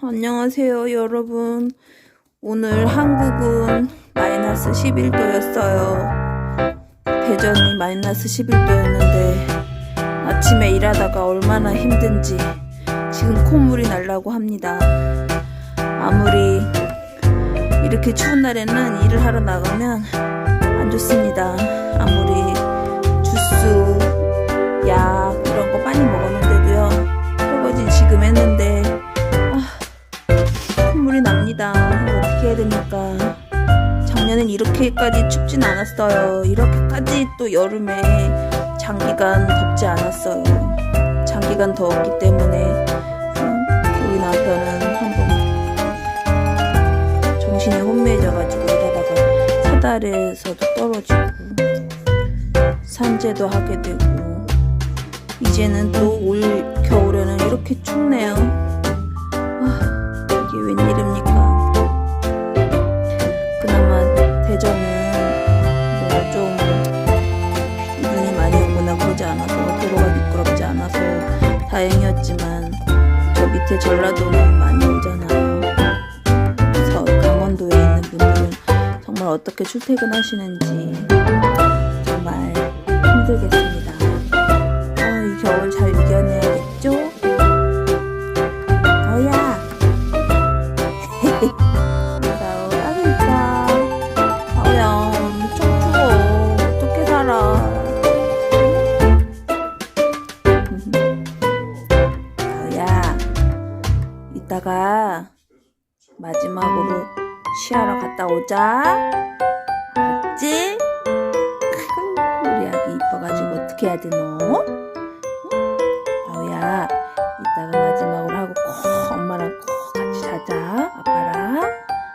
안녕하세요, 여러분. 오늘 한국은 마이너스 11도였어요. 대전이 마이너스 11도였는데 아침에 일하다가 얼마나 힘든지 지금 콧물이 날라고 합니다. 아무리 이렇게 추운 날에는 일을 하러 나가면 안 좋습니다. 해야 됩니까? 작년엔 이렇게까지 춥진 않았어요. 이렇게까지 또 여름에 장기간 덥지 않았어요. 장기간 더웠기 때문에 음, 우리 남편은 한번 정신이 혼미해져가지고 이러다가 사달에서도 떨어지고 산재도 하게 되고 이제는 또 올 겨울에는 이렇게 춥네요. 아, 대전은 뭐 좀 눈이 많이 오거나 그러지 않아서 도로가 미끄럽지 않아서 다행이었지만 저 밑에 전라도는 많이 오잖아요. 그래서 강원도에 있는 분들은 정말 어떻게 출퇴근하시는지 정말 힘들겠습니 이따가 마지막으로 쉬하러 갔다 오자. 알았지? 큰 우리 아기 이뻐가지고 어떻게 해야 되노? 아우야, 이따가 마지막으로 하고 꼭 엄마랑 꼭 같이 자자. 아빠랑.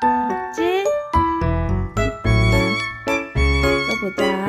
알았지? 또 보자.